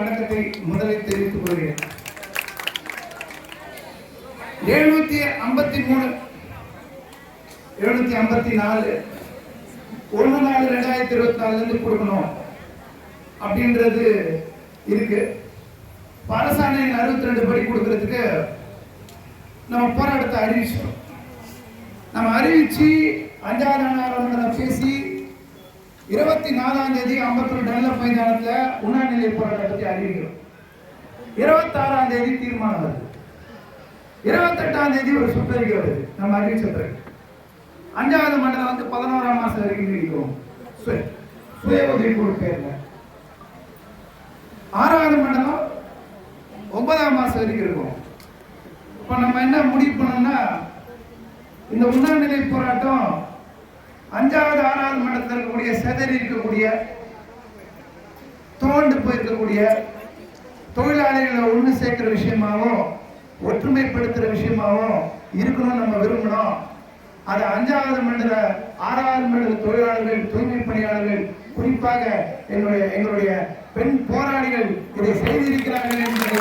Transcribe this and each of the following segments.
வணக்கத்தை முதலில் தெரிவித்துக் கொள்கிறேன். எழுநூத்தி ஐம்பத்தி மூணு எழுநூத்தி ஐம்பத்தி நாலு ஒன்று நாலு ரெண்டாயிரத்தி இருபத்தி நாலுல இருந்து கொடுக்கணும் அப்படின்றது இருக்கு. பாரசாலையின் அறுபத்தி ரெண்டு படி கொடுக்கறதுக்கு நம்ம போராட்டத்தை அறிவிச்சோம் நம்ம அறிவிச்சு அஞ்சாவது நாளாக பேசி இருபத்தி நாலாம் தேதி ஐம்பத்தி ரெண்டு நல்ல மைதானத்தில் உண்ணாநிலை போராட்டத்தை பற்றி அறிவிக்கிறோம். இருபத்தாறாம் தேதி தீர்மானம் வருது. இருபத்தெட்டாம் தேதி ஒரு சுற்றறிக்கை வருது. நம்ம அறிவிச்ச பிறகு அஞ்சாவது மண்டலம் வந்து பதினோராம் மாசம் வரைக்கும் இருக்கிறோம் சுய- சுய உதவி குழு பேர்ல. ஆறாவது மண்டலம் ஒன்பதாம் மாசம் வரைக்கும் இருக்கும். இப்போ நம்ம என்ன முடிவு பண்ணோம்னா இந்த உண்ணாநிலை போராட்டம் அஞ்சாவது ஆறாவது மண்டலத்தில் இருக்கக்கூடிய செதறி இருக்கக்கூடிய தோண்டு போயிருக்கக்கூடிய தொழிலாளிகளை ஒன்று சேர்க்கிற விஷயமாவும் ஒற்றுமைப்படுத்துற விஷயமாவும் இருக்கணும்னு நம்ம விரும்பணும் அது அஞ்சாவது மண்டல ஆறாவது மண்டல தொழிலாளர்கள் தூய்மை பணியாளர்கள் குறிப்பாக எங்களுடைய எங்களுடைய பெண் போராளிகள் இதை செய்திருக்கிறார்கள் என்பதை.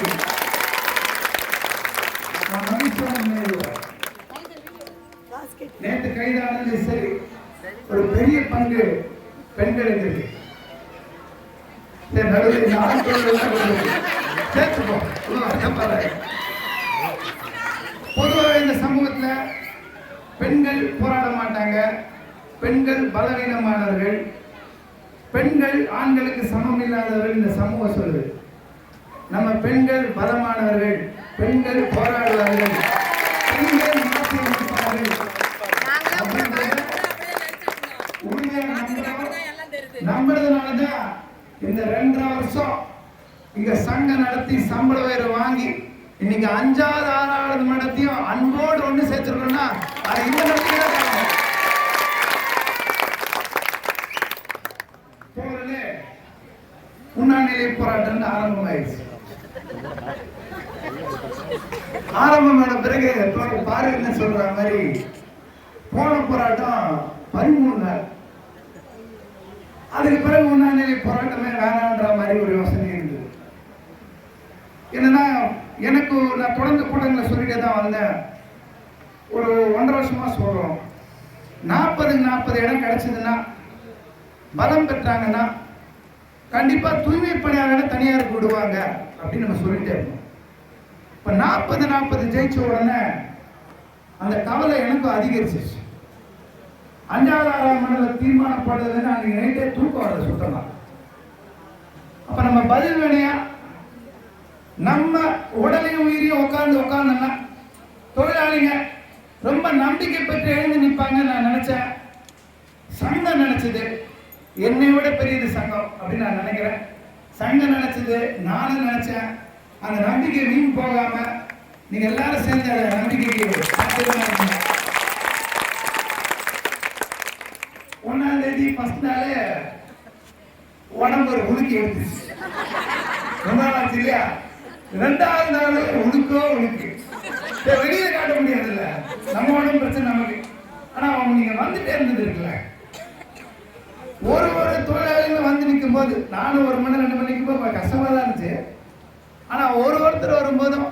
நேற்று கைதானது சரி. ஒரு பெரிய பங்கு பெண்களுக்கு. இருக்கு. நடுவில் சேர்த்துப்போம். பொதுவாக இந்த சமூகத்துல பெண்கள் போராட மாட்டாங்க. பெண்கள் பலவீனமானவர்கள். பெண்கள் ஆண்களுக்கு சமம் இல்லாதவர்கள் இந்த சமூகம் சொல்லுது நம்ம பெண்கள் பலமானவர்கள். பெண்கள் போராடுவார்கள் பெண்கள் மாற்றி அமைப்பார்கள் அப்படின்றத உண்மையா நம்புறோம். நம்புறதுனாலதான் இந்த ரெண்டரை வருஷம் இங்க சங்கம் நடத்தி சம்பள உயர்வு வாங்கி இன்னைக்கு அஞ்சாவது ஆறாவது மடத்தையும் அன்போடு ஒண்ணு சேர்த்துருக்கோம்னா அது இந்த நம்பிக்கை உண்ணாநிலை போராட்டம் ஆரம்பமாயிடுச்சு. ஆரம்பமான பிறகு தோழர் சொல்ற மாதிரி போன போராட்டம் பதிமூணு நாள். அதுக்கு பிறகு உண்ணாநிலை போராட்டமே வேணான்ற மாதிரி ஒரு யோசனை இருந்தது. என்னன்னா எனக்கு நான் தொடர்ந்து கூட்டங்களை சொல்லிட்டே தான் வந்தேன். ஒரு ஒன்றரை வருஷமா சொல்கிறோம் நாற்பது நாற்பது இடம் கிடைச்சதுன்னா பலம் பெற்றாங்கன்னா கண்டிப்பாக தூய்மை பணியாளர்களை தனியார் விடுவாங்க அப்படின்னு நம்ம சொல்லிட்டே இருக்கோம் இப்போ நாற்பது நாற்பது ஜெயிச்ச உடனே அந்த கவலை எனக்கும் அதிகரிச்சிருச்சு. அஞ்சாவது ஆறாவது மண்டல தீர்மானப்படுறதுன்னு அன்றைக்கு நைட்டே தூக்கம் வருது சுத்தமாக அப்போ நம்ம பதில் வேணையா நம்ம உடலையும் உயிரையும் உட்கார்ந்து உட்கார்ந்தோம்னா தொழிலாளிங்க ரொம்ப நம்பிக்கை பெற்று எழுந்து நிற்பாங்க நான் நினச்சேன். சங்கம் நினச்சது என்னை விட பெரியது சங்கம் அப்படின்னு நான் நினைக்கிறேன். சங்கம் நினச்சிது நானும் நினச்சேன். அந்த நம்பிக்கை வீண் போகாமல் நீங்கள் எல்லாரும் சேர்ந்து அதை நம்பிக்கைக்கு பாத்திரமா இருங்க. ஒன்னாம் தேதி ஃபர்ஸ்ட் நாளே உடம்பு ஒரு உழுக்கி எடுத்துச்சு. ரொம்ப நாள் இல்லையா? ரெண்டாவது நாள் உழுக்கோ உழுக்கு வெளியில காட்ட முடியாதுல்ல. நம்ம உடம்பு பிரச்சனை நமக்கு. ஆனா அவங்க நீங்க வந்துட்டே இருந்தது இருக்குல்ல ஒரு ஒரு தொழிலாளிகள் வந்து நிற்கும் போது நானும் ஒரு மணி ரெண்டு மணி நிற்கும் போது கஷ்டமா தான் இருந்துச்சு. ஆனா ஒரு ஒருத்தர் வரும்போதும்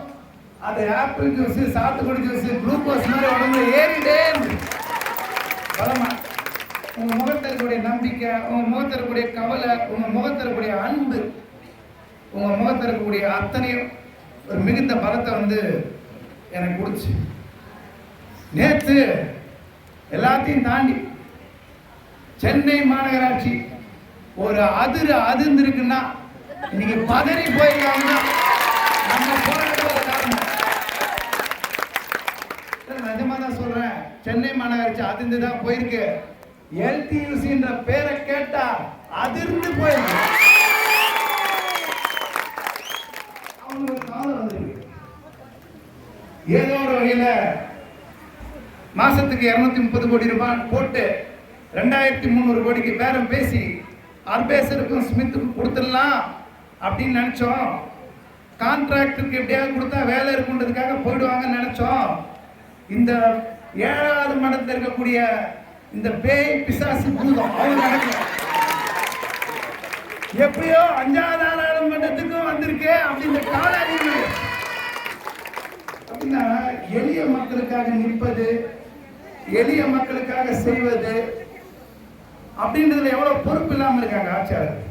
அது ஆப்பிள் ஜூஸ் சாத்துக்குடி ஜூஸ் குளுக்கோஸ் மாதிரி உடம்புல ஏறிட்டே இருந்துச்சு. பலமா. உங்க முகத்தில் இருக்கக்கூடிய நம்பிக்கை உங்க முகத்தில் இருக்கக்கூடிய கவலை உங்க முகத்தில் இருக்கக்கூடிய அன்பு உங்க முகத்தில் இருக்கக்கூடிய அத்தனையும் ஒரு மிகுந்த பலத்தை வந்து எனக்கு கொடுச்சு நேத்து எல்லாத்தையும் தாண்டி சென்னை மாநகராட்சி ஒரு அதிர் அதிர்ந்திருக்குன்னா இன்னைக்கு பதறி போயிருக்காங்கன்னா நம்ம போராட்டத்தோட காரணம். நிஜமா தான் சொல்றேன் சென்னை மாநகராட்சி அதிர்ந்து தான் போயிருக்கு. எல்டியூசின்ற பேரை கேட்டா அதிர்ந்து போயிருக்கு அவங்களுக்கு காலம் வந்திருக்கு. ஏதோ ஒரு வகையில மாசத்துக்கு இருநூத்தி முப்பது கோடி ரூபாய் போட்டு ரெண்டாயிரத்தி முந்நூறு கோடிக்கு பேரம் பேசி அர்பேசருக்கும் ஸ்மித்துக்கும் கொடுத்துடலாம் அப்படின்னு நினைச்சோம். கான்ட்ராக்டருக்கு எப்படியாவது கொடுத்தா வேலை இருக்குன்றதுக்காக போயிடுவாங்கன்னு நினைச்சோம். இந்த ஏழாவது மடத்தில் இருக்கக்கூடிய இந்த பேய் பிசாசு பூதம் அவங்க எப்படியோ அஞ்சாவது ஆறாவது மண்டத்துக்கும் வந்திருக்கு அப்படின்ற கால அறிவு அப்படின்னா எளிய மக்களுக்காக நிற்பது எளிய மக்களுக்காக செய்வது அப்படின்றதுல எவ்வளவு பொறுப்பு இல்லாமல் இருக்காங்க ஆட்சியாளர்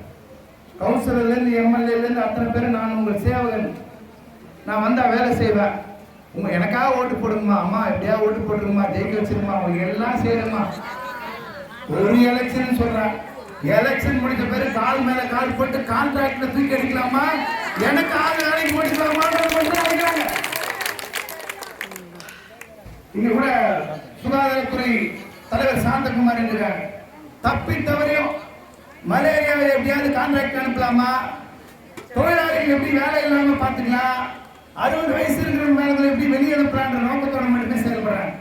கவுன்சிலர்ல இருந்து எம்எல்ஏல இருந்து அத்தனை பேரும் நான் உங்கள் சேவகன். நான் வந்தா வேலை செய்வேன். உங்க எனக்காக ஓட்டு போடுங்கம்மா அம்மா எப்படியா ஓட்டு போட்டுருமா ஜெயிக்க வச்சிருமா உங்களுக்கு எல்லாம் சேருமா ஒரு எலெக்ஷன் சொல்றேன். எலெக்ஷன் முடிஞ்ச பிறகு கால் மேல கால் போட்டு கான்ட்ராக்ட்ல தூக்கி அடிக்கலாமா? எனக்கு ஆள் வேலைக்கு போட்டுக்கலாமா இங்க கூட சுகாதாரத்துறை தலைவர் சாந்தகுமார் இருக்காங்க தப்பி தவறையும் மலேரியாவை எப்படியாவது கான்ட்ராக்ட் அனுப்பலாமா? தொழிலாளிகள் எப்படி வேலை இல்லாம பாத்துக்கலாம் அறுபது வயசு இருக்கிற மேலத்தில் எப்படி வெளியே நோக்கத்தோட மட்டுமே செயல்படுறாங்க.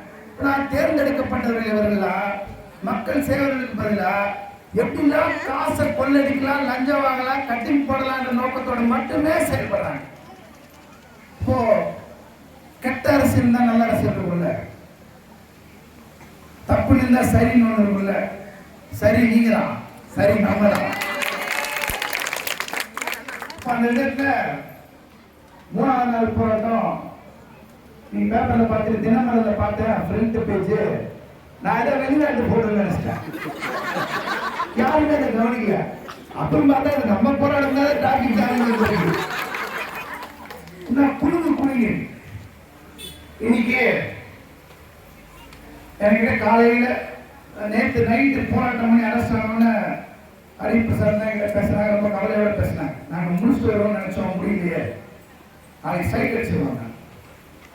நான் தேர்ந்தெடுக்கப்பட்டவர்கள் இவர்களா மக்கள் சேவர்களுக்கு பதிலா? எப்படிலாம் காசை கொள்ளடிக்கலாம் லஞ்சம் வாங்கலாம் கட்டிங் போடலான்ற நோக்கத்தோட மட்டுமே செயல்படுறாங்க. இப்போ கெட்ட அரசியல் தான் நல்ல அரசியல் இருக்குல்ல தப்பு இருந்தா சரின்னு ஒன்று இருக்குல்ல சரி நீங்க தான் சரி நம்ம தான் அந்த இடத்துல மூணாவது நாள் போராட்டம். நீ பேப்பர்ல பார்த்து தினமலர்ல பார்த்தேன் ஃப்ரண்ட் பேஜ் நான் ஏதோ வெளிநாட்டு போடுன்னு நினைச்சிட்டேன். யாருமே அதை கவனிக்கல. அப்புறம் பார்த்தா இது நம்ம போராட்டம் தான் டிராபிக் ஜாம் நான் குழுங்கு குழுங்கி இன்னைக்கு என்கிட்ட காலையில் நேற்று நைட்டு போராட்டம் பண்ணி அரெஸ்ட் ஆனோன்னு ஹரிபிரசாத் தான் எங்கிட்ட பேசுனாங்க ரொம்ப கவலையோட பேசினாங்க. நாங்கள் முடிச்சுட்டு வரோம்னு நினைச்சோம் முடியலையே. நாளைக்கு சைட் அடிச்சிருவாங்க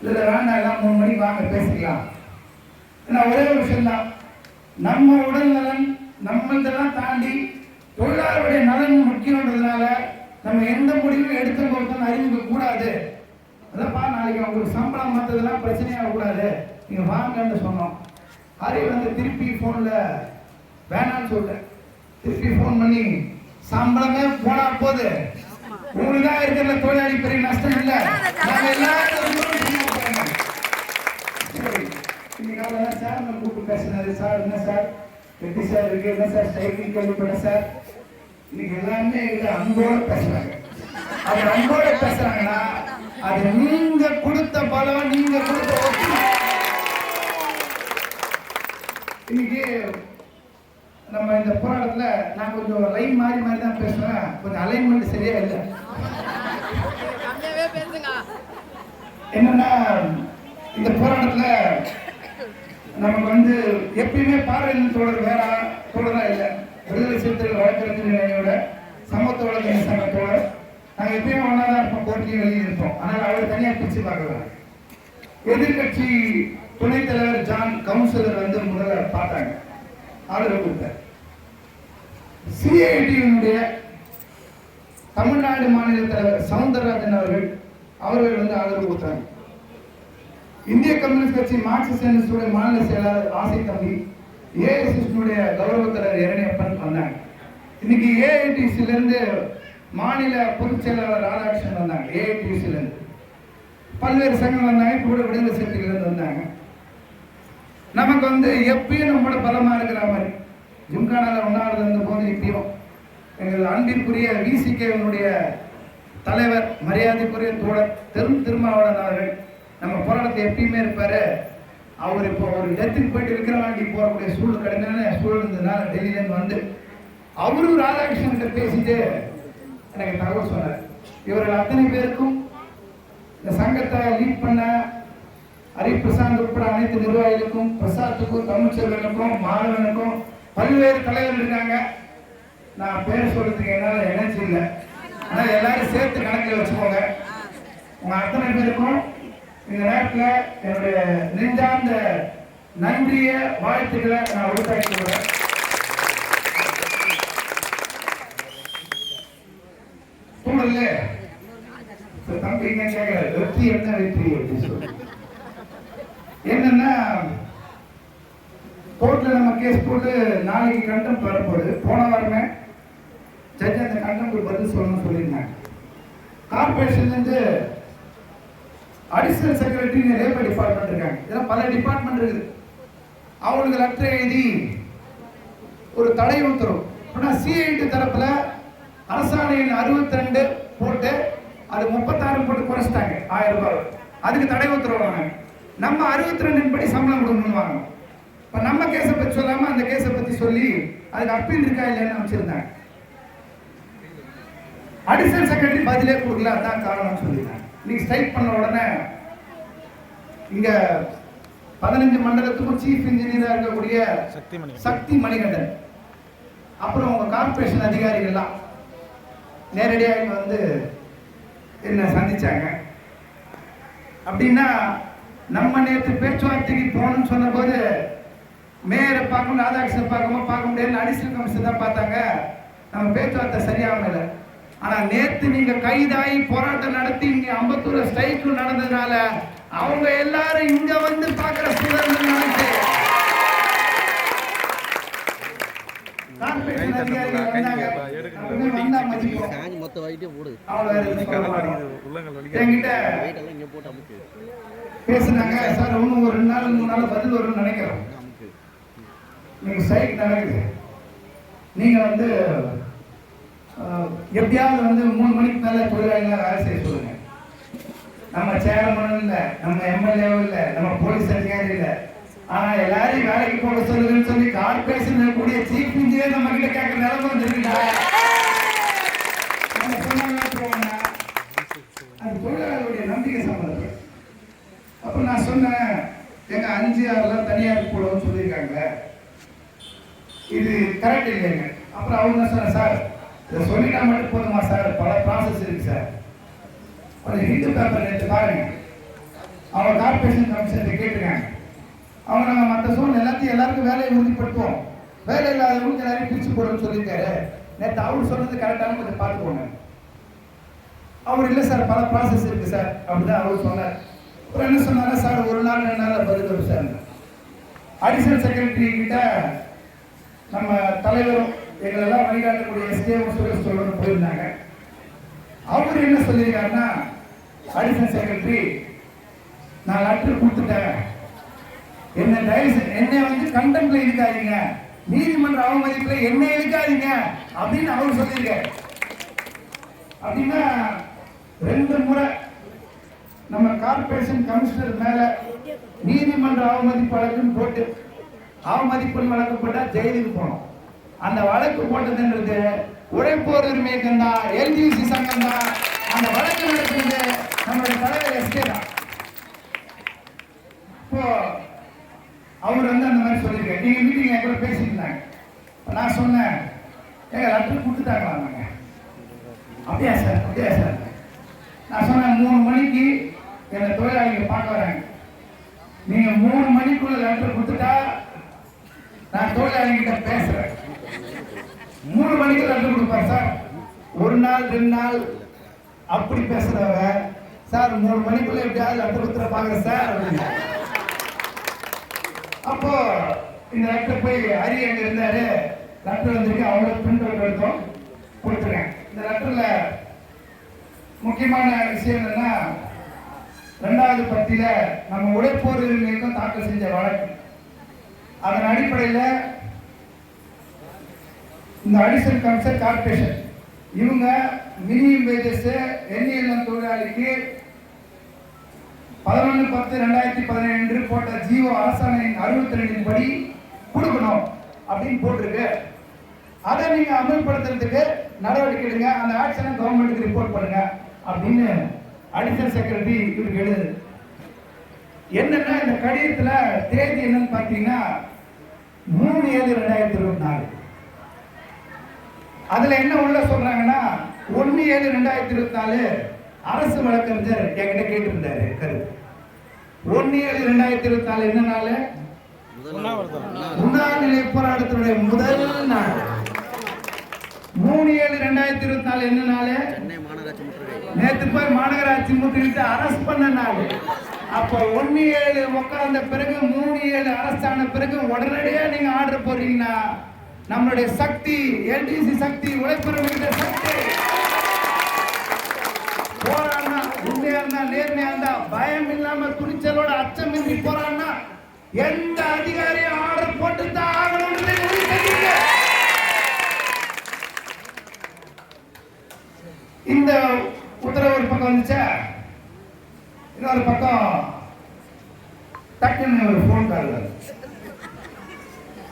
இல்லை வேண்டாம் எல்லாம் மூணு மணிக்கு வாங்க பேசிக்கலாம். ஏன்னா ஒரே ஒரு விஷயம்தான். நம்ம உடல் நலன் நம்மளதெல்லாம் தாண்டி தொழிலாளருடைய நலன் முக்கியன்றதுனால நம்ம எந்த முடிவும் எடுத்த போதும் அறிவிக்க கூடாது அதப்பா நாளைக்கு அவங்களுக்கு சம்பளம் மற்றதெல்லாம் பிரச்சனையாக கூடாது நீங்கள் வாங்கன்னு சொன்னோம். ஹரி வந்து திருப்பி ஃபோனில் வேணாம்னு சொல்லிட்டேன். திருப்பி ஃபோன் பண்ணி சம்பளமே போனால் போது உங்களுக்கு தான் இருக்கிற தொழிலாளி பெரிய நஷ்டம் இல்லை. நாங்க எல்லாரும் இன்னைக்கு காலையில சார் நம்ம கூப்பிட்டு பேசினாரு. சார் என்ன சார்? எப்படி சார் இருக்கு. என்ன சார்? ஸ்ட்ரைக்கிங் கேள்விப்பட்டேன் சார். இன்னைக்கு எல்லாமே எங்களை அன்போட பேசுறாங்க அது அன்போட பேசுறாங்கன்னா அது நீங்க கொடுத்த பலம் நீங்க கொடுத்த. இன்னைக்கு நம்ம இந்த போராட்டத்துல நான் கொஞ்சம் லைன் மாறி மாறி தான் பேசுவேன் கொஞ்சம் அலைன்மெண்ட் சரியா இல்லை. என்னன்னா இந்த போராட்டத்துல நமக்கு வந்து எப்பயுமே பார்வையின் தோழர் வேற தோழரா இல்லை. விடுதலை சிறுத்தைகள் வழக்கறிஞர் நிலையோட சமத்துவ வழக்கறிஞர் சங்கத்தோட நாங்கள் எப்பயுமே ஒன்றா தான் இருப்போம் கோர்ட்லையும் வெளியே இருப்போம். ஆனால் அவர் தனியாக பிரிச்சு பார்க்கலாம். எதிர்கட்சி துணைத் தலைவர் ஜான் கவுன்சிலர் வந்து முதல்ல பார்த்தாங்க. ஆதரவு கொடுத்தார். சிஐடியினுடைய தமிழ்நாடு மாநில தலைவர் சவுந்தரராஜன் அவர்கள் அவர்கள் வந்து ஆதரவு கொடுத்தாங்க. இந்திய கம்யூனிஸ்ட் கட்சி மார்க்சிஸ்ட் கம்யூனிஸ்டுடைய மாநில செயலாளர் ஆசை தம்பி ஏஐசிஸ்டுடைய கௌரவ தலைவர் இரணியப்பன் வந்தாங்க. இன்னைக்கு ஏஐடிசிலேருந்து மாநில பொதுச் செயலாளர் ராதாகிருஷ்ணன் வந்தாங்க ஏஐடிசிலிருந்து பல்வேறு சங்கம் வந்தாங்க கூட விடுதலை சிறுத்தைகள் வந்தாங்க. நமக்கு வந்து எப்பயும் நம்மளோட பலமாக இருக்கிற மாதிரி. ஜிம்கானால ஒன்றாவது இருந்த போது இப்பயும். எங்கள் அன்பிற்குரிய விசிகேவனுடைய தலைவர் மரியாதைக்குரிய தோழர் தெரு திருமாவளவன் அவர்கள் நம்ம போராட்டத்தை எப்பயுமே இருப்பார். அவர் இப்போ ஒரு இடத்துக்கு போயிட்டு விக்கிரவாண்டி போகக்கூடிய சூழல் கடுமையான சூழல் இருந்ததுனால டெல்லியிலேருந்து வந்து அவரும் ராதாகிருஷ்ணன் பேசிட்டு எனக்கு தகவல் சொன்னார். இவர்கள் அத்தனை பேருக்கும் இந்த சங்கத்தை லீட் பண்ண ஹரி பிரசாந்த் உட்பட அனைத்து நிர்வாகிகளுக்கும் பிரசாத்துக்கும் தமிழ்ச்செல்வனுக்கும் மாணவனுக்கும் பல்வேறு தலைவர்கள் இருக்காங்க. நான் பேர் சொல்றதுக்கு என்னால எனர்ஜி இல்லை. ஆனால் எல்லாரும் சேர்த்து கணக்கில் வச்சுக்கோங்க. உங்க அத்தனை பேருக்கும் இந்த நேரத்தில் என்னுடைய நெஞ்சார்ந்த நன்றிய வாழ்த்துக்களை நான் உறுத்தாக்கிக்கிறேன் தூணல்ல தம்பி என்ன கேட்கல வெற்றி என்ன வெற்றி அப்படின்னு சொல்லி என்னன்னா கோர்ட்ல நம்ம கேஸ் போட்டு நாளைக்கு கண்டம் பெறப்படுது போன வாரமே ஜட்ஜ் அந்த கண்டனத்துக்கு பதில் சொல்லணும்னு சொல்லியிருந்தாங்க. கார்பரேஷன்லேருந்து அடிஷனல் செக்ரட்டரி லேபர் டிபார்ட்மெண்ட் இருக்காங்க. இதெல்லாம் பல டிபார்ட்மெண்ட் இருக்குது. அவங்களுக்கு லெட்டர் எழுதி ஒரு தடை உத்தரவு ஆனால் சிஐடி தரப்பில் அரசாணையின் அறுபத்தி ரெண்டு போட்டு அது முப்பத்தாறு போட்டு குறைச்சிட்டாங்க. ஆயிரம் ரூபாய். அதுக்கு தடை உத்தரவு நம்ம அறுபத்தி ரெண்டின் படி சம்பளம் கொடுக்கணும்னு வாங்கணும். இப்போ நம்ம கேஸை பற்றி சொல்லாமல் அந்த கேஸை பற்றி சொல்லி அதுக்கு அப்பீல் இருக்கா இல்லைன்னு வச்சிருந்தாங்க அடிஷனல் செக்ரட்டரி பதிலே கொடுக்கல அதான் காரணம்னு சொல்லியிருந்தாங்க நீங்க ஸ்ட்ரைக் பண்ண உடனே இங்க பதினஞ்சு மண்டலத்துக்கும் சீஃப் இன்ஜினியரா இருக்கக்கூடிய சக்தி மணி சக்தி மணிகண்டன் அப்புறம் உங்க கார்பரேஷன் அதிகாரிகள்லாம் நேரடியாக இங்க வந்து என்ன சந்திச்சாங்க. அப்படின்னா நம்ம நேற்று பேச்சுவார்த்தைக்கு போகணும்னு சொன்னபோது மேயரை பார்க்கணும் ராதாகிருஷ்ணன் பார்க்காம பார்க்க முடியாது அடிஷனல் கமிஷன் தான் பார்த்தாங்க. நம்ம பேச்சுவார்த்தை சரியாகவும் இல்லை ஆனா நேத்து நீங்க கைதாகி போராட்டம் நடத்தி இங்க அம்பத்தூர்ல ஸ்ட்ரைக் நடந்ததுனால அவங்க எல்லாரும் இங்க வந்து பார்க்கிற போட்டு அமுக்கு. பேசுனாங்க சார் இன்னும் ஒரு ரெண்டு நாள் மூணு நாள் பதில் வரும்னு நினைக்கிறோம். அமுக்கு. நீங்க ஸ்ட்ரைக் நடக்குது. நீங்க வந்து எப்படியாவது வந்து மூணு மணிக்கு மேலே தொழிலாளிகளை வேலை செய்ய சொல்லுங்க. நம்ம சேர்மனும் இல்லை நம்ம எம்எல்ஏவும் இல்லை நம்ம போலீஸ் அதிகாரி இல்லை. ஆனா எல்லாரையும் வேலைக்கு போக சொல்லுங்கன்னு சொல்லி கார்பரேஷன் இருக்கக்கூடிய சீஃப் இன்ஜினியர் நம்ம கிட்ட கேட்க நிலைமை வந்துருக்குடா அது தொழிலாளர்களுடைய நம்பிக்கை சம்பந்தப்படும் அப்போ நான் சொன்னேன் எங்கள் அஞ்சு ஆறுலாம் தனியார் கூடன்னு சொல்லியிருக்காங்க இது கரெக்ட் இல்லைங்க. அப்புறம் அவங்க சொன்னேன் சார் இதை சொல்லிட்டா மட்டும் போதுமா சார்? பல ப்ராசஸ் இருக்கு சார். ஒரு ஹிந்து பேப்பர் எடுத்து பாருங்க. அவங்க கார்பரேஷன் கமிஷன் கேட்டுருக்காங்க அவங்க நாங்கள் மற்ற சூழ்நிலை எல்லாத்தையும் எல்லாருக்கும் வேலையை உறுதிப்படுத்துவோம். வேலை இல்லாதவங்களுக்கு எல்லாரையும் பிரிச்சு போடுன்னு சொல்லியிருக்காரு. நேற்று அவர் சொன்னது கரெக்டான கொஞ்சம் பார்த்துக்கோங்க அவர் இல்லை சார். பல ப்ராசஸ் இருக்கு சார். அப்படிதான் அவர் சொன்னார். அப்புறம் என்ன சொன்னாங்க சார் ஒரு நாள் ரெண்டு நாள் பதில் சார். அடிஷனல் செக்ரட்டரி கிட்ட நம்ம தலைவரும் எங்களெல்லாம் வழிகாட்டக்கூடிய எஸ்கேவும் சுரேஷ் சொல்றோம் போயிருந்தாங்க. அவர் என்ன சொல்லியிருக்காருன்னா அடிஷனல் செக்ரட்டரி நான் லெட்டர் கொடுத்துட்டேன். என்ன தயவு என்னை வந்து கண்டெம்ட்ல இருக்காதீங்க நீதிமன்ற அவமதிப்பில் என்ன இருக்காதீங்க அப்படின்னு அவர் சொல்லியிருக்காரு. அப்படின்னா ரெண்டு முறை நம்ம கார்பரேஷன் கமிஷனர் மேல நீதிமன்ற அவமதிப்பு வழக்குன்னு போட்டு அவமதிப்புன்னு வழக்கப்பட்டா ஜெயிலுக்கு போனோம். அந்த வழக்கு போட்டதுன்றது உழைப்போர் உரிமை இயக்கம் தான் எல்டிசி சங்கம் தான் அந்த வழக்கு நடத்துறது நம்மளுடைய தலைவர் எஸ்கே தான். இப்போ அவர் வந்து அந்த மாதிரி சொல்லியிருக்காரு. நீங்க மீட்டிங் என் கூட பேசியிருந்தாங்க. இருந்தாங்க நான் சொன்னேன் ஏங்க லெட்டர் கொடுத்துட்டாங்களா அப்படியா சார் அப்படியா சார் நான் சொன்னேன் மூணு மணிக்கு என்னை தொழிலாளிங்க பார்க்க வராங்க. நீங்க மூணு மணிக்குள்ள லெட்டர் கொடுத்துட்டா நான் தொழிலாளிகிட்ட பேசுறேன். மூணு மணிக்கு லெட்டர் கொடுப்பார் சார். ஒரு நாள் ரெண்டு நாள் அப்படி பேசுறவங்க. சார் மூணு மணிக்குள்ள எப்படியாவது லெட்டர் கொடுத்துட பாக்குற சார் அப்போ இந்த லெட்டர் போய் ஹரி அங்க இருந்தாரு. லெட்டர் வந்திருக்கு அவங்கள பிரிண்ட் அவுட் எடுத்தோம். கொடுத்துருக்கேன் இந்த லெட்டர்ல முக்கியமான விஷயம் என்னன்னா ரெண்டாவது பத்தியில நம்ம உழைப்போர்களுக்கும் தாக்கல் செஞ்ச வழக்கு. அதன் அடிப்படையில் இந்த அடிஷனல் கன்சர் கார்பரேஷன் இவங்க மினிமம் வேஜஸ் எண்ணியல் தொழிலாளிக்கு பதினொன்று பத்து ரெண்டாயிரத்தி பதினேழு போட்ட ஜீவோ அரசாணையின் அறுபத்தி ரெண்டின் படி கொடுக்கணும் அப்படின்னு போட்டிருக்கு. அதை நீங்கள் அமல்படுத்துறதுக்கு நடவடிக்கை எடுங்க. அந்த ஆக்ஷனை கவர்மெண்ட்டுக்கு ரிப்போர்ட் பண்ணுங்க அப்படின்னு அடிஷனல் செக்ரட்டரி இவருக்கு எழுது என்னன்னா இந்த கடிதத்தில் தேதி என்னன்னு பார்த்தீங்கன்னா மூணு ஏழு ரெண்டாயிரத்தி இருபத்தி நாலு. அதுல என்ன உள்ள சொல்றாங்கன்னா ஒன்னு ஏழு ரெண்டாயிரத்தி இருபத்தி நாலு அரசு வழக்கறிஞர் என்கிட்ட கேட்டிருந்தாரு கருத்து. ஒன்னு ஏழு ரெண்டாயிரத்தி இருபத்தி நாலு என்ன நாள்? உண்ணாநிலை போராட்டத்தினுடைய முதல் நாள். மூணு ஏழு ரெண்டாயிரத்தி இருபத்தி நாலு என்ன நாள்? நேற்று நேத்து போய் மாநகராட்சி முற்றுகிட்டு அரசு பண்ண நாள். அப்போ ஒன்னு ஏழு உட்கார்ந்த பிறகு மூணு ஏழு அரசு ஆன பிறகு உடனடியா நீங்க ஆர்டர் போடுறீங்கன்னா நம்மளுடைய சக்தி எல்டிசி சக்தி உழைப்பு சக்தி. போராடினா உண்மையா இருந்தா நேர்மையா இருந்தா பயம் இல்லாம துணிச்சலோட அச்சமின்றி போராடினா எந்த அதிகாரியும் ஆர்டர் போட்டு தான் ஆகணும்னு உறுதி இந்த உத்தரவு ஒரு பக்கம் வந்துச்சா? இன்னொரு பக்கம் டக்குன்னு ஒரு ஃபோன் கால்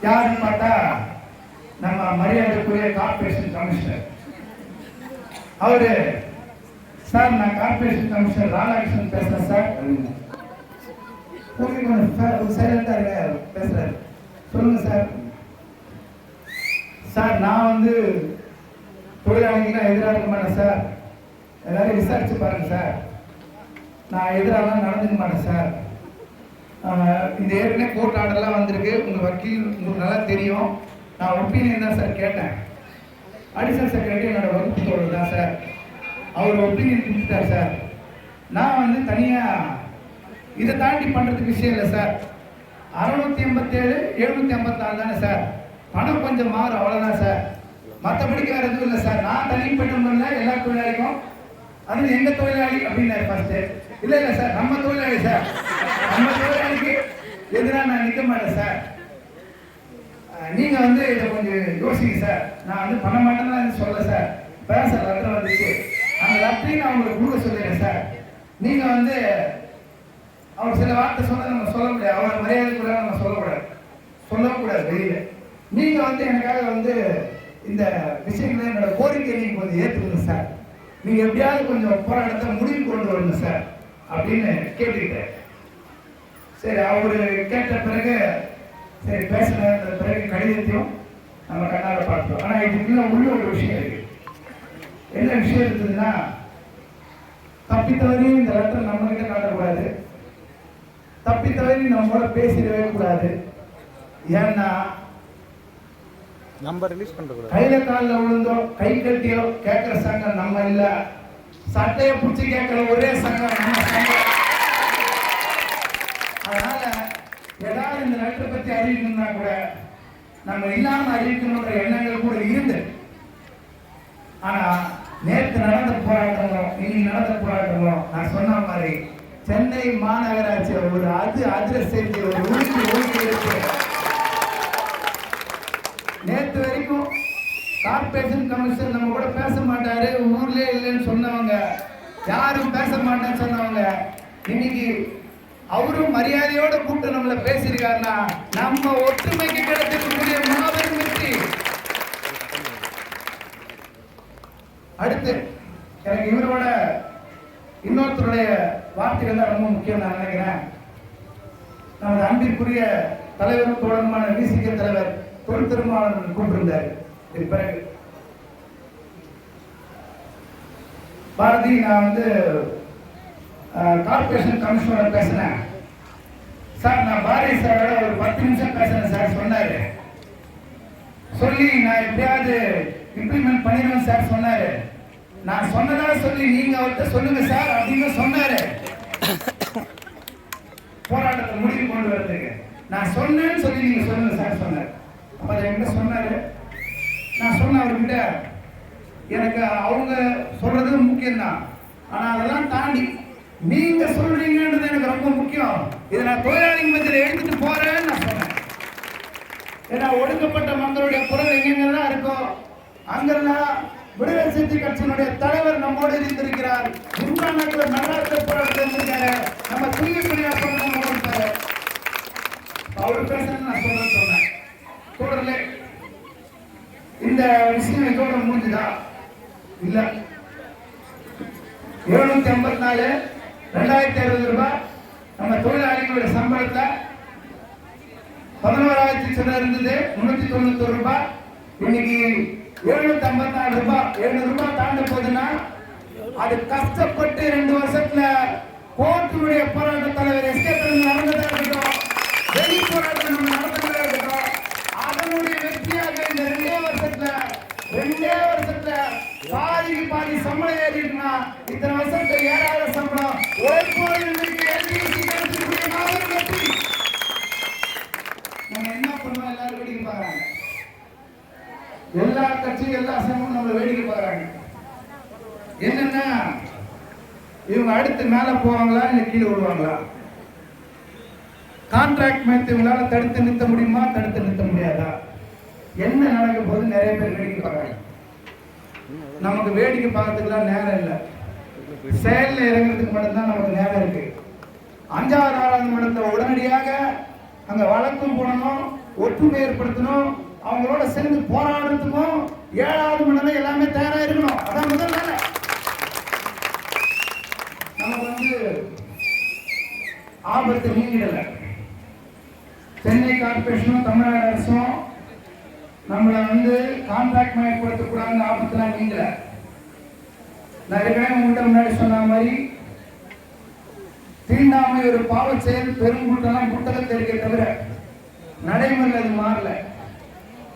யாருன்னு பார்த்தா நம்ம மரியாதைக்குரிய கார்பரேஷன் கமிஷனர் அவரு சார் நான் கார்பரேஷன் கமிஷனர் ராதாகிருஷ்ணன் பேசுறேன் சார். அப்படின்னு. கொஞ்சம் சைலண்டா பேசுறாரு. சொல்லுங்க சார். சார் நான் வந்து தொழிலாளிகளாம் எதிராக இருக்க மாட்டேன் சார். எல்லாரும் விசாரிச்சு பாருங்க சார். நான் எதிராகலாம் நடந்துக்க மாட்டேன் சார். ஆஹ் இந்த ஏற்கனவே கோர்ட் ஆர்டர்லாம் வந்திருக்கு. உங்கள் வக்கீல் உங்களுக்கு நல்லா தெரியும். நான் ஒப்பீனியன் தான் சார் கேட்டேன். அடிஷனல் செக்ரட்டரி என்னோட வகுப்பு தோழர் தான் சார் அவர் ஒப்பீனியன் கொடுத்துட்டார் சார் நான் வந்து தனியாக இதை தாண்டி பண்ணுறதுக்கு விஷயம் இல்லை சார் அறுநூத்தி எண்பத்தேழு எழுநூத்தி ஐம்பத்தாறு தானே சார் பணம் கொஞ்சம் மாறும் அவ்வளோதான் சார் மற்றபடிக்கு வேறு எதுவும் இல்லை சார் நான் தனிப்பட்ட முறையில் எல்லா தொழிலாளிக்கும் அது எங்கள் தொழிலாளி அப்படின்னாரு ஃபர்ஸ்ட் இல்லை இல்லை சார் நம்ம தொழிலாளி சார் நம்ம தொழிலாளிக்கு எதிராக நான் நிற்க மாட்டேன் சார் நீங்கள் வந்து இதை கொஞ்சம் யோசிங்க சார். நான் வந்து பண்ண மாட்டேன்னு சொல்ல சார். பேச லெட்டர் வந்துச்சு. அந்த லெட்டரையும் நான் உங்களுக்கு கொடுக்க சொல்லிடுறேன் சார். நீங்கள் வந்து அவர் சில வார்த்தை சொன்னால் நம்ம சொல்ல முடியாது. அவர் மரியாதை கூட நம்ம சொல்லக்கூடாது சொல்லக்கூடாது வெளியில். நீங்கள் வந்து எனக்காக வந்து இந்த விஷயங்களை என்னோட கோரிக்கை நீங்கள் கொஞ்சம் ஏற்றுக்கணும் சார். நீங்கள் எப்படியாவது கொஞ்சம் போராட்டத்தை முடிவு கொண்டு வரணும் சார். அப்படின்னு கேட்டுக்கிட்டேன். சரி அவர் கேட்ட பிறகு சரி பேசின பிறகு கடிதத்தையும் நம்ம கண்ணால பார்த்தோம். ஆனா இதுக்குள்ள உள்ள ஒரு விஷயம் இருக்கு. என்ன விஷயம் இருக்குதுன்னா தப்பித்தவரையும் இந்த லெட்டர் நம்ம கிட்ட காட்டக்கூடாது. தப்பித்தவரை நம்மளோட பேசிடவே கூடாது. ஏன்னா நம்ம ரிலீஸ் பண்ணக்கூடாது. கையில காலில் விழுந்தோ கை கட்டியோ கேட்கிற சங்கம் நம்ம இல்ல. சட்டையை பிடிச்சி கேட்கிற ஒரே சங்கம் நம்ம சங்கம். ஏதாவது பற்றி அறிவிக்கணும்னா கூட நம்ம இல்லாம அறிவிக்கணுன்ற எண்ணங்கள் கூட இருந்து ஆனா நேற்று நடந்த போராட்டங்களும் இன்னைக்கு நடந்த போராட்டங்களும் நான் சொன்ன மாதிரி சென்னை மாநகராட்சி ஒரு அது அதிர செஞ்சு ஒரு உறுதி ஒழுங்கு இருக்கு. நேற்று வரைக்கும் கார்பரேஷன் கமிஷன் நம்ம கூட பேச மாட்டாரு ஊர்லயே இல்லைன்னு சொன்னவங்க யாரும் பேச மாட்டேன்னு சொன்னவங்க இன்னைக்கு அவரும் மரியாதையோட கூப்பிட்டு நம்மள பேசியிருக்காருன்னா நம்ம ஒற்றுமைக்கு கிடைத்திருக்கக்கூடிய மாபெரும் வெற்றி. அடுத்து எனக்கு இவரோட இன்னொருத்தருடைய வார்த்தைகள் தான் ரொம்ப முக்கியம் நான் நினைக்கிறேன். நமது அன்பிற்குரிய தலைவரும் தோழருமான விசிக தலைவர் தொழில் திருமாவளவன் கூப்பிட்டிருந்தார். இது பிறகு. பாரதி நான் வந்து கார்பரேஷன் கமிஷனர் பேசினேன். சார் நான் பாரதி சாரோட ஒரு பத்து நிமிஷம் பேசுறேன் சார் சொன்னாரு. சொல்லி நான் எப்படியாவது இம்ப்ளிமெண்ட் பண்ணிடுவேன் சார் சொன்னாரு. நான் சொன்னதா சொல்லி நீங்க அவர்கிட்ட சொல்லுங்க சார் அப்படின்னு சொன்னாரு. போராட்டத்தை முடிவு கொண்டு வரதுக்கு. நான் சொன்னேன்னு சொல்லி நீங்க சொல்லுங்க சார் சொன்னார். அப்ப அதை என்கிட்ட சொன்னாரு. நான் சொன்ன அவர்கிட்ட எனக்கு அவங்க சொல்றது முக்கியம்தான். ஆனா அதெல்லாம் தாண்டி நீங்க சொல்றீங்கன்றது எனக்கு ரொம்ப முக்கியம். இதை நான் தொழிலாளி மத்தியில் எடுத்துட்டு போறேன்னு நான் சொன்னேன் ஏன்னா ஒடுக்கப்பட்ட மக்களுடைய குரல் எங்கெங்கெல்லாம் இருக்கோ அங்கெல்லாம் விடுதலை சிறுத்தை கட்சியினுடைய தலைவர் நம்மோடு இருந்திருக்கிறார் குருநானக்கில் நல்லாத்த போராட்டம் இருந்திருக்காரு நம்ம தூய குடியாப்பம் கொடுத்தாரு அவர் பேசுறது நான் சொல்ல சொன்னேன் தொடரல. இந்த விஷயம் இதோட முடிஞ்சுதா இல்ல. எழுநூத்தி ஐம்பத்தி நாலு ரெண்டாயிரத்தி அறுபது ரூபாய். நம்ம தொழிலாளிகளுடைய சம்பளத்தை பதினோராயிரத்தி சில இருந்தது. முன்னூத்தி தொண்ணூத்தொரு ரூபாய். இன்னைக்கு எழுநூத்தி ஐம்பத்தி நாலு ரூபாய். எழுநூறு ரூபாய் தாண்ட போகுதுன்னா அது கஷ்டப்பட்டு ரெண்டு வருஷத்துல கோர்ட்டுடைய போராட்ட தலைவர் எஸ்கே நடந்ததா இருக்கட்டும் வெளி போராட்டம் நம்ம நடந்ததா இருக்கட்டும் அதனுடைய வெற்றியாக இந்த ரெண்டே வருஷத்துல ரெண்டே வருஷத்துல பாதிக்கு பாதி சம்பளம் எல்லா சமூகம் நம்மளை வேடிக்கை பார்க்குறாங்க. என்னன்னா இவங்க அடுத்து மேலே போவாங்களா இல்லை கீழே விடுவாங்களா கான்ட்ராக்ட் மேட்ச் இவங்களால தடுத்து நிறுத்த முடியுமா? தடுத்து நிறுத்த முடியாதா? என்ன நடக்க போது நிறைய பேர் வேடிக்கை பார்க்குறாங்க. நமக்கு வேடிக்கை பார்க்கறதுக்குலாம் நேரம் இல்லை. செயல்ல இறங்குறதுக்கு மட்டும்தான் நமக்கு நேரம் இருக்கு. அஞ்சாவது ஆறாவது மடத்தில் உடனடியாக அங்க வழக்கம் போடணும் ஒற்றுமை ஏற்படுத்தணும் அவங்களோட சேர்ந்து போராடுறதுக்கும் ஏழாவது மண்டலம் எல்லாமே தயாராக இருக்கணும். அதான் முதல் வேலை. நமக்கு வந்து ஆபத்து நீங்கிடல. சென்னை கார்பரேஷனும் தமிழ்நாடு அரசும் நம்மளை வந்து கான்ட்ராக்ட் மயப்படுத்தக்கூடாது ஆபத்துலாம் நீங்கல. நான் ஏற்கனவே உங்கள்கிட்ட முன்னாடி சொன்ன மாதிரி தீண்டாமை ஒரு பாவச் செயல் பெருங்குட்டெல்லாம் புத்தகத்தை இருக்கே தவிர நடைமுறையில் அது மாறலை.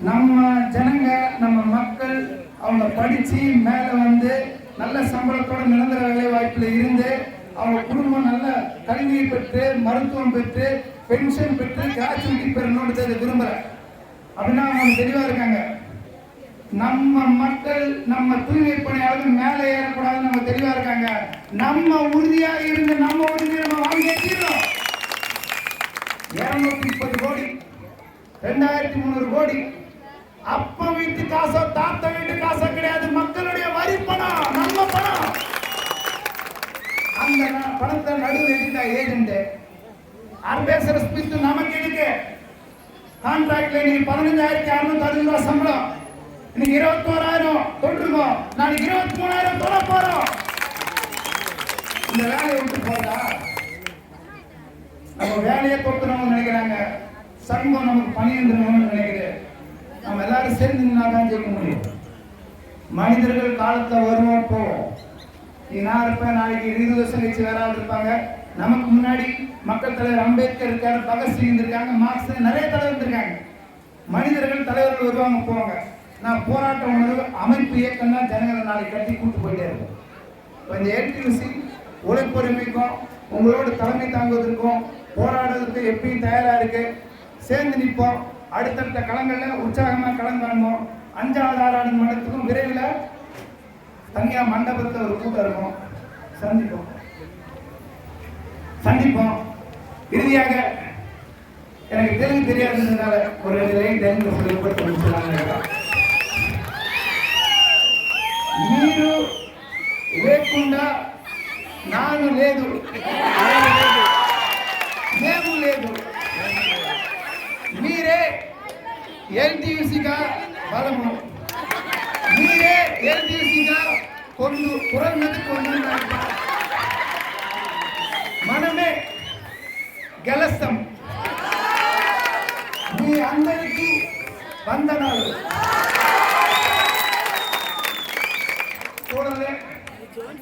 நம்ம ஜனங்க நம்ம மக்கள் அவங்க படிச்சு மேல வந்து நல்ல சம்பளத்தோட நிரந்தர வேலை வாய்ப்புல இருந்து அவங்க குடும்பம் நல்ல கல்வியை பெற்று மருத்துவம் பெற்று பென்ஷன் பெற்று கிராச்சுவிட்டி பெறணும்னு அதை விரும்புறேன் அப்படின்னா அவங்க தெளிவா இருக்காங்க. நம்ம மக்கள் நம்ம தூய்மை பணியாளர்கள் மேலே ஏறக்கூடாதுன்னு நம்ம தெளிவா இருக்காங்க. நம்ம உறுதியாக இருந்து நம்ம உறுதியை நம்ம வாங்கி தீர்றோம் இருநூத்தி முப்பது கோடி ரெண்டாயிரத்தி முந்நூறு கோடி வீட்டு காசோ தாத்தா வீட்டு காசோ கிடையாது. மக்களுடைய வரி பணம் நம்ம பணம். அந்த பணத்தை நடுவில் எடுத்த ஏஜென்ட் அவர் பேசுற நமக்கு இருக்கு கான்ட்ராக்ட்ல நீங்க பதினஞ்சாயிரத்தி அறுநூத்தி அறுபது ரூபாய் சம்பளம். இன்னைக்கு இருபத்தோராயிரம் தொட்டிருக்கோம் நாளைக்கு இருபத்தி மூணாயிரம் தொட போறோம். இந்த வேலையை விட்டு போதா நம்ம வேலையை தொட்டுறோம்னு நினைக்கிறாங்க. சங்கம் நமக்கு பணியெந்திரணும்னு நினைக்கிறேன் நம்ம எல்லாரும் சேர்ந்து நின்னா தான் ஜெயிக்க முடியும். மனிதர்கள் காலத்தை வருவோம் போவோம். நான் இருப்பேன் நாளைக்கு இருபது வருஷம் கழிச்சு வேற ஆள் இருப்பாங்க. நமக்கு முன்னாடி மக்கள் தலைவர் அம்பேத்கர் இருக்காரு பகத்சிங் இருக்காங்க மார்க்ஸ் நிறைய தலைவர் இருக்காங்க மனிதர்கள் தலைவர்கள் வருவாங்க போவாங்க. நான் போராட்ட உணர்வு அமைப்பு இயக்கம் தான் ஜனங்களை நாளைக்கு கட்டி கூட்டு போயிட்டே இருக்கும். இப்போ இந்த ஏடிசி உழைப்பொறுமைக்கும் உங்களோட தலைமை தாங்குவதற்கும் போராடுறதுக்கு எப்பயும் தயாரா இருக்கு. சேர்ந்து நிற்போம். அடுத்தடுத்த களங்கள்ல உற்சாகமா களம் காணுவோம் அஞ்சாவது ஆறாவது மண்டலத்துக்கும் விரைவில் தனியா மண்டபத்தில் ஒரு கூட்டம் இருக்கும் சந்திப்போம் சந்திப்போம் இறுதியாக எனக்கு தெலுங்கு தெரியாததுனால ஒரு ரெண்டு லைன் தெலுங்கு சொல்லி கொடுத்து முடிச்சலாம்னு మీరు లేకుండా నాను లేదు ఎల్టీయూసీగా బలము మీరే ఎల్టీయూసీగా కొన్ని పురన్నది కొన్ని మనమే గెలుస్తాం మీ అందరికీ వందనాలు கூடவே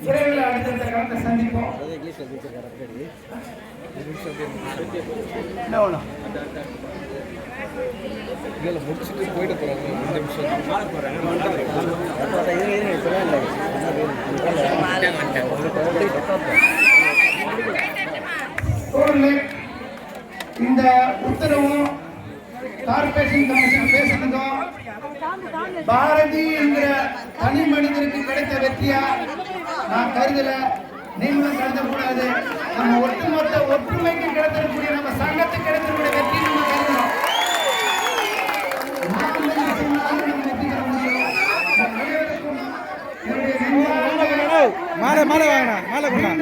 விரைவில் அடுத்தடுத்த காலத்தை சந்திப்போம் பேசியிருக்காரு அடிக்கடி இல்லை முடிச்சுட்டு போயிட்டு போகிறாங்க ரெண்டு நிமிஷம். இந்த உத்தரவும் கார்பரேஷன் கமிஷன் பேசுனதும் பாரதி என்கிற தனி மனிதருக்கு கிடைத்த வெற்றியா நான் கருதல. நீங்களும் கருதக்கூடாது நம்ம ஒட்டுமொத்த ஒற்றுமைக்கு கிடைத்திருக்கக்கூடிய நம்ம சங்கத்துக்கு கிடைத்திருக்கூடிய வெற்றி நம்ம மாலை மாலை வாங்கினா மாலை கொண்டா